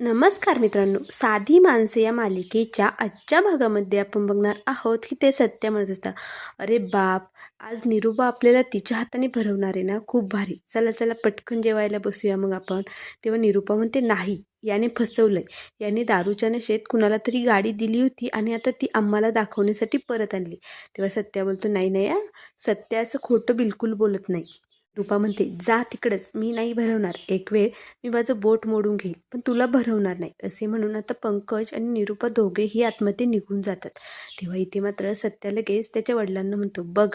नमस्कार मित्रांनो साधी माणसे या मालिकेच्या आजच्या भागामध्ये आपण बघणार आहोत की ते सत्य म्हणत असतात. अरे बाप आज निरुबा आपल्याला तिच्या हाताने भरवणार आहे ना? खूप भारी. चला चला पटकन जेवायला बसूया मग आपण. तेव्हा निरुपा म्हणते नाही. याने फसवलंय. याने दारूच्या नशेत कुणाला तरी गाडी दिली होती आणि आता ती आम्हाला दाखवण्यासाठी परत आणली. तेव्हा सत्या बोलतो नाही नाही सत्या असं खोटं बिलकुल बोलत नाही. रूपा म्हणते जा तिकडंच मी नाही भरवणार. एक वेळ मी माझं बोट मोडून घेईल पण तुला भरवणार नाही. असे म्हणून आता पंकज आणि निरूपा दोघेही आत्महत्ये निघून जातात. तेव्हा इथे मात्र सत्या लगेच त्याच्या वडिलांना म्हणतो बघ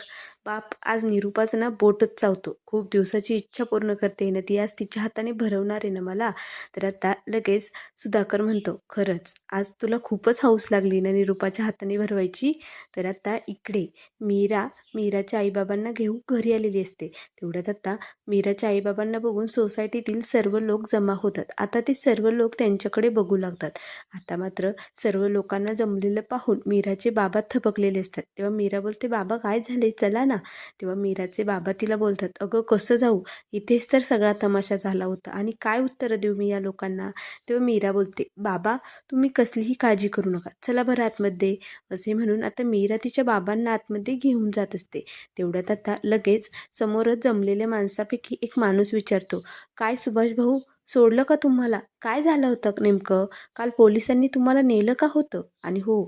बाप आज निरूपाचं ना बोटच चावतो. खूप दिवसाची इच्छा पूर्ण करते ना ती आज तिच्या हाताने भरवणार आहे ना मला? तर आता लगेच सुधाकर म्हणतो खरंच आज तुला खूपच हौस लागली ना निरूपाच्या हाताने भरवायची? तर आता इकडे मीरा मीराच्या आईबाबांना घेऊन घरी आलेली असते. तेवढ्यात आता मीराच्या आईबाबांना बघून सोसायटीतील सर्व लोक जमा होतात. आता ते सर्व लोक त्यांच्याकडे बघू लागतात. आता मात्र सर्व लोकांना जमलेलं पाहून मीराचे बाबा थपकलेले असतात. तेव्हा मीरा बोलते बाबा काय झाले चला ना. तेव्हा मीराचे बाबा तिला बोलतात अगं कसं जाऊ? इथेच तर सगळा तमाशा झाला होता. आणि काय उत्तरं देऊ मी या लोकांना? तेव्हा मीरा बोलते बाबा तुम्ही कसलीही काळजी करू नका. चला बरं आतमध्ये. असे म्हणून आता मीरा तिच्या बाबांना आतमध्ये घेऊन जात असते. तेवढ्यात आता लगेच समोरच जमलेल्या माणसापैकी एक माणूस विचारतो काय सुभाष भाऊ सोडलं का तुम्हाला? काय झालं होतं नेमकं? काल पोलिसांनी तुम्हाला नेलं का होतं? आणि हो.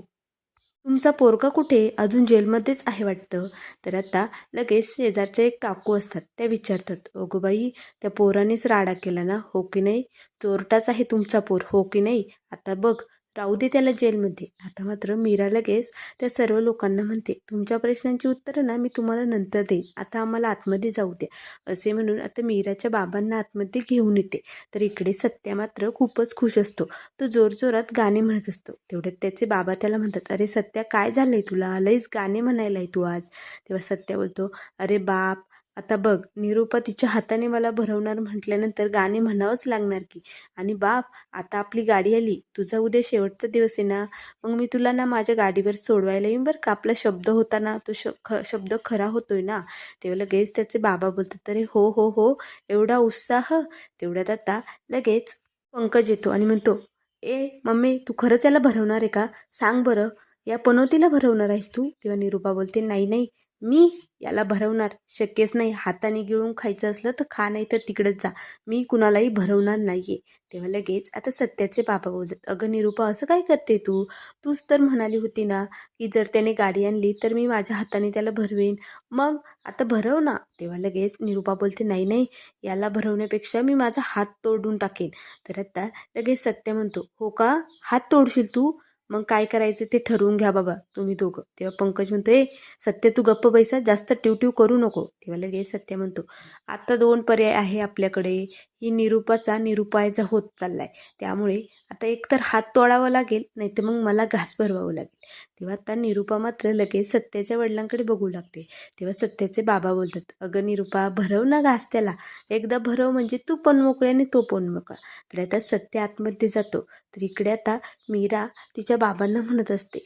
तुमचा पोरका कुठे? अजून जेलमध्येच आहे वाटतं. तर आता लगेच शेजारचे एक काकू असतात त्या विचारतात अगो बाई त्या पोरानेच राडा केला ना हो की नाही? चोरटाच आहे तुमचा पोर हो की नाही? आता बघ राहू दे त्याला जेलमध्ये. आता मात्र मीरा लगेच त्या सर्व लोकांना म्हणते तुमच्या प्रश्नांची उत्तरं ना मी तुम्हाला नंतर देईन. आता आम्हाला आतमध्ये जाऊ द्या. असे म्हणून आता मीराच्या बाबांना आतमध्ये घेऊन येते. तर इकडे सत्या मात्र खूपच खुश असतो. तो जोरजोरात गाणे म्हणत असतो. तेवढ्यात त्याचे बाबा त्याला म्हणतात अरे सत्या काय झालंय तुला? लईच गाणे म्हणायलाय तू आज. तेव्हा सत्या बोलतो अरे बाप आता बघ निरूपा तिच्या हाताने मला भरवणार म्हटल्यानंतर गाणे म्हणावंच लागणार की. आणि बाप आता आपली गाडी आली. तुझा उद्या शेवटचा दिवस आहे ना? मग मी तुला ना माझ्या गाडीवर सोडवायला येईन बरं का? आपला शब्द होता ना तो श ख शब्द खरा होतोय ना? तेव्हा लगेच त्याचे बाबा बोलतात अरे हो हो हो एवढा उत्साह. तेवढ्यात आता लगेच पंकज येतो आणि म्हणतो ए मम्मी तू खरंच याला भरवणार आहे का? सांग बरं या पनोतीला भरवणार आहेस तू? तेव्हा निरूपा बोलते नाही नाही मी याला भरवणार. शक्यच नाही. हाताने गिळून खायचं असलं तर खा नाही तर तिकडंच जा. मी कुणालाही भरवणार नाही आहे तेव्हा लगेच आता सत्याचे बाबा बोलतात अगं निरूपा असं काय करते तू? तूच तर म्हणाली होती ना की जर त्याने गाडी आणली तर मी माझ्या हाताने त्याला भरवेन. मग आता भरव ना. तेव्हा लगेच निरूपा बोलते नाही नाही. याला भरवण्यापेक्षा मी माझा हात तोडून टाकेन. तर आता लगेच सत्य म्हणतो हो का? हात तोडशील तू? मग काय करायचं ते ठरवून घ्या बाबा तुम्ही दोघं. तेव्हा पंकज म्हणतो ए सत्य तू गप्प बैसा जास्त ट्यूट्यू करू नको. तेव्हा लगेच सत्य म्हणतो आता दोन पर्याय आहे आपल्याकडे. ही निरूपाचा निरुपायचा होत चाललाय. त्यामुळे आता एकतर हात तोडावा लागेल नाही तर मग मला घास भरवावं लागेल. तेव्हा आता निरूपा मात्र लगेच सत्याच्या वडिलांकडे बघू लागते. तेव्हा सत्याचे बाबा बोलतात अगं निरूपा भरव ना घास त्याला. एकदा भरव म्हणजे तू पण मोकळे आणि तो पण मोकळा. तर आता सत्य आतमध्ये जातो. तर इकडे आता मीरा तिच्या बाबांना म्हणत असते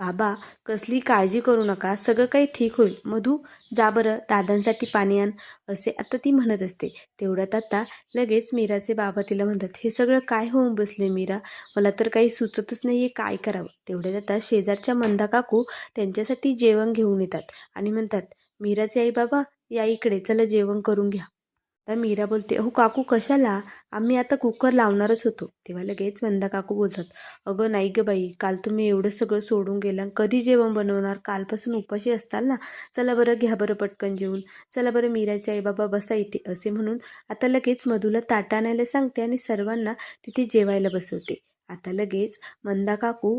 बाबा कसली काळजी करू नका सगळं काही ठीक होईल. मधू जा बरं दादांसाठी पाणी आण असे आता ती म्हणत असते. तेवढ्यात आता लगेच मीराचे बाबा तिला म्हणतात हे सगळं काय होऊन बसले मीरा? मला तर काही सुचतच नाही आहे काय करावं. तेवढ्यात आता शेजारच्या मंदा काकू त्यांच्यासाठी जेवण घेऊन येतात आणि म्हणतात मीराचे आई बाबा या इकडे चला जेवण करून घ्या. तर मीरा बोलते अहो काकू कशाला? आम्ही आता कुकर लावणारच होतो. तेव्हा लगेच वंदा काकू बोलतात अगं नाही गं बाई काल तुम्ही एवढं सगळं सोडून गेला कधी जेवण बनवणार? कालपासून उपाशी असताल ना? चला बरं घ्या बरं पटकन जेवून. चला बरं मीराचे आई बाबा बसा इथे असे म्हणून आता लगेच मधूला ताट आणायला सांगते आणि सर्वांना तिथे जेवायला बसवते. आता लगेच मंदा काकू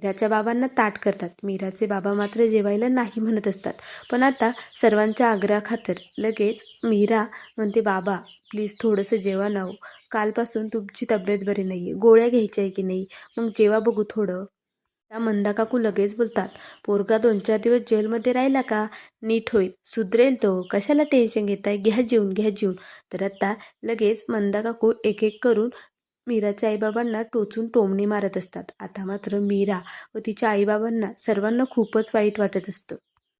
मीराच्या बाबांना ताट करतात. मीराचे बाबा मात्र जेवायला नाही म्हणत असतात. पण आता सर्वांच्या आग्रहाखातर लगेच मीरा म्हणते बाबा प्लीज थोडंसं जेवा नाव हो. कालपासून तुमची तब्येत बरी नाही आहे गोळ्या घ्यायच्या आहे की नाही? मग जेवा बघू थोडं. त्या मंदा काकू लगेच बोलतात पोरगा दोन चार दिवस जेलमध्ये राहिला का? नीट होईल. सुधरेल तो. कशाला टेन्शन घेताय? घ्या जेवून घ्या जेवून. तर आता लगेच मंदा काकू एक एक करून मीराच्या आईबाबांना टोचून टोमणी मारत असतात. आता मात्र मीरा व तिच्या आईबाबांना सर्वांना खूपच वाईट वाटत असतं.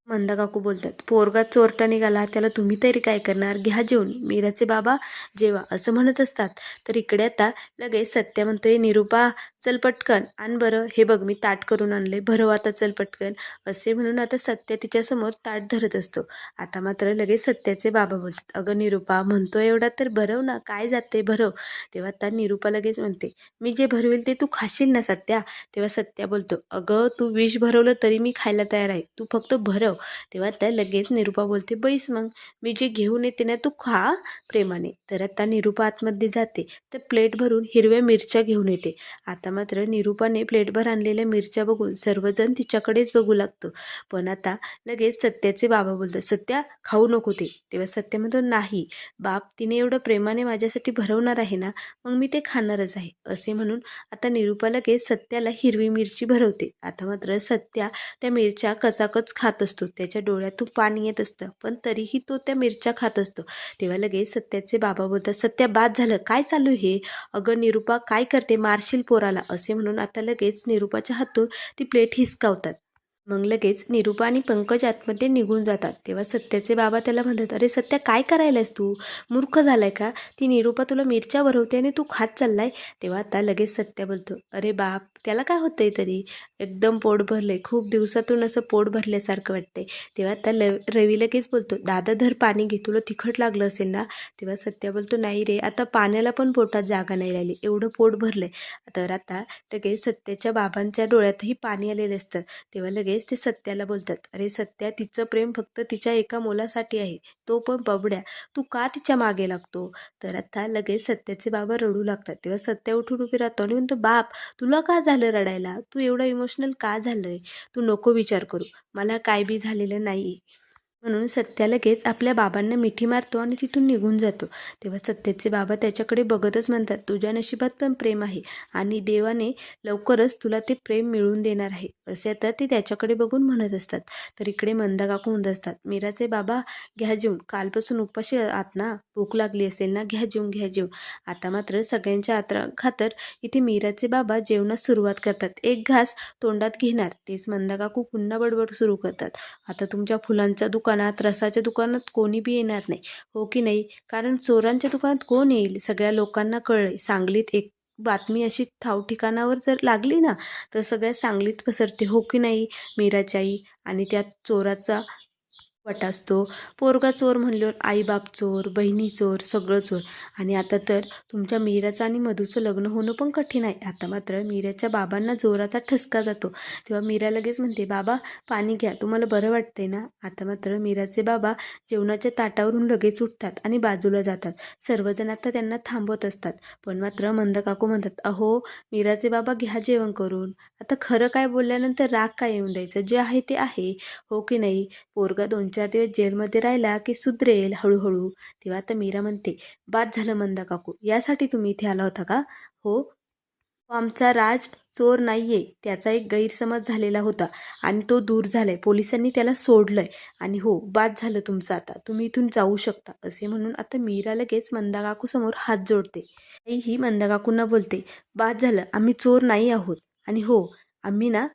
मंदा काकू बोलतात पोरगा चोरटा निघाला त्याला तुम्ही तरी काय करणार? घ्या जेवून मीराचे बाबा जेवा असं म्हणत असतात तर इकडे आता लगेच सत्य म्हणतोय निरूपा चल पटकन. आण बरं हे बघ मी ताट करून आणले भरव आता चल पटकन. असे म्हणून आता सत्य तिच्यासमोर ताट धरत असतो. आता मात्र लगेच सत्याचे बाबा बोलतात अगं निरूपा म्हणतो एवढा तर भरव ना काय जाते भरव? तेव्हा आता निरूपा लगेच म्हणते मी जे भरवेल ते तू खाशील ना सत्या? तेव्हा सत्या बोलतो अगं तू विष भरवलं तरी मी खायला तयार आहे. तू फक्त भरव. तेव्हा त्या लगेच निरूपा बोलते बैस मग मी जे घेऊन येते ना तू खा प्रेमाने. तर आता निरूपा आतमध्ये जाते तर प्लेट भरून हिरव्या मिरच्या घेऊन येते. आता मात्र निरूपाने प्लेटभर आणलेल्या मिरच्या बघून सर्वजण तिच्याकडेच बघू लागतो. पण आता लगेच सत्याचे बाबा बोलतात सत्या खाऊ नको ते. तेव्हा सत्या म्हणतो नाही बाप तिने एवढं प्रेमाने माझ्यासाठी भरवणार आहे ना मग मी ते खाणारच आहे. असे म्हणून आता निरूपा लगेच सत्याला हिरवी मिरची भरवते. आता मात्र सत्या त्या मिरच्या कचाकच खात असतो. त्याच्या डोळ्यातून पाणी येत असतं पण तरीही तो त्या मिरच्या खात असतो. तेव्हा लगेच सत्याचे बाबा बोलतात सत्या बाद झालं. काय चालू हे अगं निरूपा काय करते? मारशील पोराला. असे म्हणून आता लगेच निरूपाच्या हातून ती प्लेट हिसकावतात. मग लगेच निरूपा आणि पंकज आतमध्ये निघून जातात. तेव्हा सत्याचे बाबा त्याला म्हणतात अरे सत्या काय करायलास तू? मूर्ख झालाय का? ती निरूपा तुला मिरच्या भरवते आणि तू खात चाललाय. तेव्हा आता लगेच सत्या बोलतो अरे बाप त्याला काय होतंय तरी? एकदम पोट भरलंय. खूप दिवसातून असं पोट भरल्यासारखं वाटतंय. तेव्हा आता ल रवी लगेच बोलतो दादा धर पाणी घे. तुला तिखट लागलं असेल ना? तेव्हा सत्या बोलतो नाही रे आता पाण्याला पण पोटात जागा नाही राहिली. एवढं पोट भरलंय. तर आता लगेच सत्याच्या बाबांच्या डोळ्यातही पाणी आलेलं असतं. तेव्हा लगेच ते सत्याला बोलतात. अरे सत्या तिचं प्रेम फक्त तिच्या एका मुलासाठी आहे. तो पण बबड्या. तू का तिच्यामागे लागतो? तर आता लगेच सत्याचे बाबा रडू लागतात. तेव्हा सत्या उठून उभी राहतो आणि म्हणतो बाप तुला का झालं रडायला? तू एवढं इमोशनल का झालंय? तू नको विचार करू. मला काय बी झालेलं नाही म्हणून सत्या लगेच आपल्या बाबांना मिठी मारतो आणि तिथून निघून जातो. तेव्हा सत्याचे बाबा त्याच्याकडे बघतच म्हणतात तुझ्या नशिबात पण प्रेम आहे आणि देवाने लवकरच तुला ते प्रेम मिळवून देणार आहे. असे आता ते त्याच्याकडे बघून म्हणत असतात. तर इकडे मंदा काकू म्हणत असतात. मीराचे बाबा घ्या जेवून. कालपासून उपाशी आत ना? भूक लागली असेल ना? घ्या जेवून घ्या जेवून. आता मात्र सगळ्यांच्या आत्रा खातर इथे मीराचे बाबा जेवणास सुरुवात करतात. एक घास तोंडात घेणार. तेच मंदा काकू पुन्हा बडबड सुरू करतात. आता तुमच्या फुलांचा दुकान दुकानात रसाच्या दुकानात कोणी बी येणार नाही. हो की नाही? कारण चोरांच्या दुकानात कोण येईल? सगळ्या लोकांना कळलं. सांगलीत एक बातमी अशी ठाव ठिकाणावर जर लागली ना तर सगळ्या सांगलीत पसरते. हो की नाही मीराची आई आणि त्यात चोराचा वाट असतो. पोरगा चोर म्हणल्यावर आईबाप चोर बहिणी चोर सगळं चोर. आणि आता तर तुमच्या मीराचं आणि मधूचं लग्न होणं पण कठीण आहे. आता मात्र मीराच्या बाबांना जोराचा ठसका जातो. तेव्हा मीरा लगेच म्हणते बाबा पाणी घ्या. तुम्हाला बरं वाटतंय ना? आता मात्र मीराचे बाबा जेवणाच्या ताटावरून लगेच उठतात आणि बाजूला जातात. सर्वजण आता त्यांना थांबवत असतात. पण मात्र मंद काकू म्हणतात अहो मीराचे बाबा घ्या जेवण करून. आता खरं काय बोलल्यानंतर राग काय येऊन द्यायचं? जे आहे ते आहे. हो की नाही? पोरगा दोन चार दिवस जेलमध्ये राहिला की सुधरेल हळूहळू. तेव्हा आता मीरा म्हणते बाद झालं मंदा काकू यासाठी तुम्ही इथे आला होता का? हो. आमचा राज चोर नाही आहे त्याचा एक गैरसमज झालेला होता आणि तो दूर झाला आहे पोलिसांनी त्याला सोडलं आहे आणि हो बाद झालं तुमचं आता तुम्ही इथून जाऊ शकता असे म्हणून आता मीरा लगेच मंदा काकूसमोर हात जोडते. ही मंदा काकूंना बोलते बाद झालं आम्ही चोर नाही आहोत. आणि हो आम्ही ना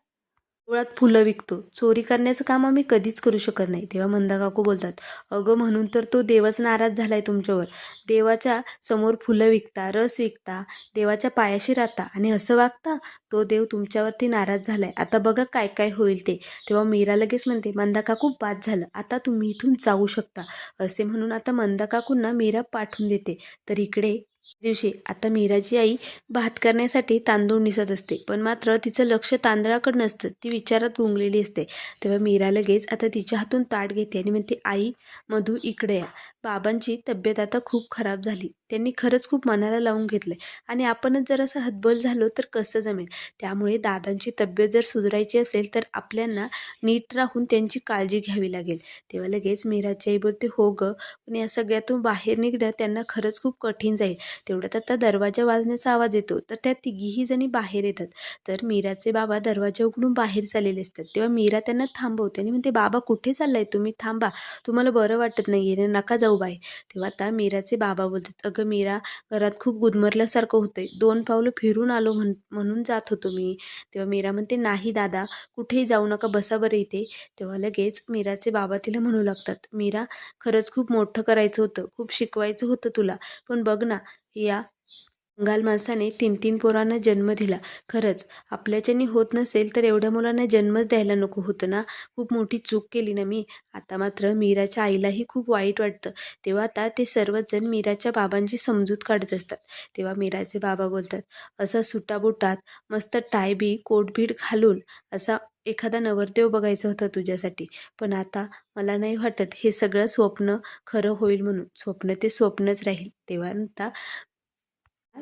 देवळात फुलं विकतो. चोरी करण्याचं काम आम्ही कधीच करू शकत नाही. तेव्हा मंदा काकू बोलतात अगं म्हणून तर तो देवच नाराज झालाय तुमच्यावर. देवाच्या समोर फुलं विकता रस विकता देवाच्या पायाशी राहता आणि असं वागता तो देव तुमच्यावरती नाराज झालाय. आता बघा काय काय होईल ते. तेव्हा मीरा लगेच म्हणते मंदा काकू बाद झालं. आता तुम्ही इथून जाऊ शकता. असे म्हणून आता मंदा काकूंना मीरा पाठवून देते. तर इकडे दिवशी आता मीराची आई भात करण्यासाठी तांदूळ निसत असते. पण मात्र तिचं लक्ष तांदळाकडे नसतं. ती विचारात गुंगलेली असते. तेव्हा मीरा लगेच आता तिच्या हातून ताट घेते आणि म्हणते आई मधू इकडे या. बाबांची तब्येत आता खूप खराब झाली. त्यांनी खरंच खूप मनाला लावून घेतलं आणि आपणच जर असं हतबल झालो तर कसं जमेल? त्यामुळे दादांची तब्येत जर सुधारायची असेल तर आपल्याला नीट राहून त्यांची काळजी घ्यावी लागेल. तेव्हा लगेच मीराची आई बोलते हो ग पण या सगळ्यातून बाहेर निघणं त्यांना खरंच खूप कठीण जाईल. तेवढ्यात आता दरवाजा वाजण्याचा आवाज येतो तर त्या तिघीही जणी बाहेर येतात. तर मीराचे बाबा दरवाजा उघडून बाहेर चाललेले असतात. तेव्हा मीरा त्यांना थांबवते आणि म्हणते बाबा कुठे चाललाय तुम्ही? थांबा. तुम्हाला बरं वाटत नाही आहे नका जाऊ जाऊबाई. तेव्हा आता मीराचे बाबा बोलतात. अगं मीरा घरात खूप गुदमरल्यासारखं होतंय. दोन पावलं फिरून आलो म्हण म्हणून जात होतो मी. तेव्हा मीरा म्हणते नाही दादा कुठेही जाऊ नका बसा बरं इथे. तेव्हा लगेच मीराचे बाबा तिला म्हणू लागतात. मीरा खरंच खूप मोठं करायचं होतं. खूप शिकवायचं होतं तुला. पण बघ ना या बंगाल माणसाने तीन तीन पोरांना जन्म दिला. खरंच आपल्याच्यानी होत नसेल तर एवढ्या मुलांना जन्मच द्यायला नको होतं ना? खूप मोठी चूक केली ना मी. आता मात्र मीराच्या आईलाही खूप वाईट वाटतं. तेव्हा आता ते सर्वजण मीराच्या बाबांची समजूत काढत असतात. तेव्हा मीराचे बाबा बोलतात असा सुटाबुटात मस्त टायबी कोटभीड घालून असा एखादा नवरदेव बघायचा होता तुझ्यासाठी. पण आता मला नाही वाटत हे सगळं स्वप्न खरं होईल म्हणून. स्वप्न ते स्वप्नच राहील. तेव्हा आता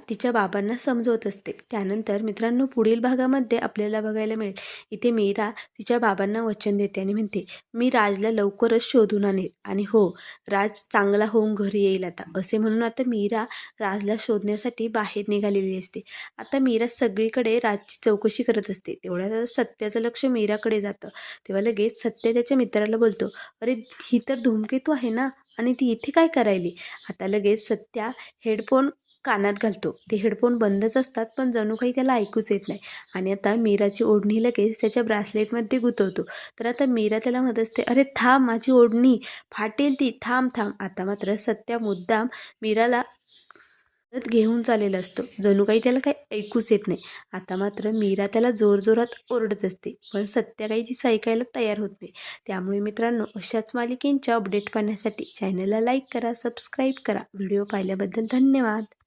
तिच्या बाबांना समजवत असते. त्यानंतर मित्रांनो पुढील भागामध्ये आपल्याला बघायला मिळेल. इथे मीरा तिच्या बाबांना वचन देते आणि म्हणते मी राजला लवकरच शोधून आणेल. आणि हो राज चांगला होऊन घरी येईल आता. असे म्हणून आता मीरा राजला शोधण्यासाठी बाहेर निघालेली असते. आता मीरा सगळीकडे राजची चौकशी करत असते. तेवढ्या सत्याचं लक्ष मीराकडे जातं. तेव्हा लगेच सत्य त्याच्या मित्राला बोलतो अरे ही तर धूमकेतू आहे ना? आणि ती इथे काय करायली? आता लगेच सत्या हेडफोन कानात घालतो. ते हेडफोन बंदच असतात पण जणू काही त्याला ऐकूच येत नाही. आणि आता मीराची ओढणी लगेच त्याच्या ब्रासलेटमध्ये गुंतवतो. तर आता मीरा त्याला म्हणत असते अरे थांब माझी ओढणी फाटेल ती थांब थांब. आता मात्र सत्या मुद्दाम मीराला घेऊन चाललेला असतो. जणू काही त्याला काही ऐकूच येत नाही. आता मात्र मीरा त्याला जोरजोरात ओरडत असते पण सत्या काही तिचं ऐकायला तयार होत नाही. त्यामुळे मित्रांनो अशाच मालिकेंच्या अपडेट पाहण्यासाठी चॅनलला लाईक करा सबस्क्राईब करा. व्हिडिओ पाहिल्याबद्दल धन्यवाद.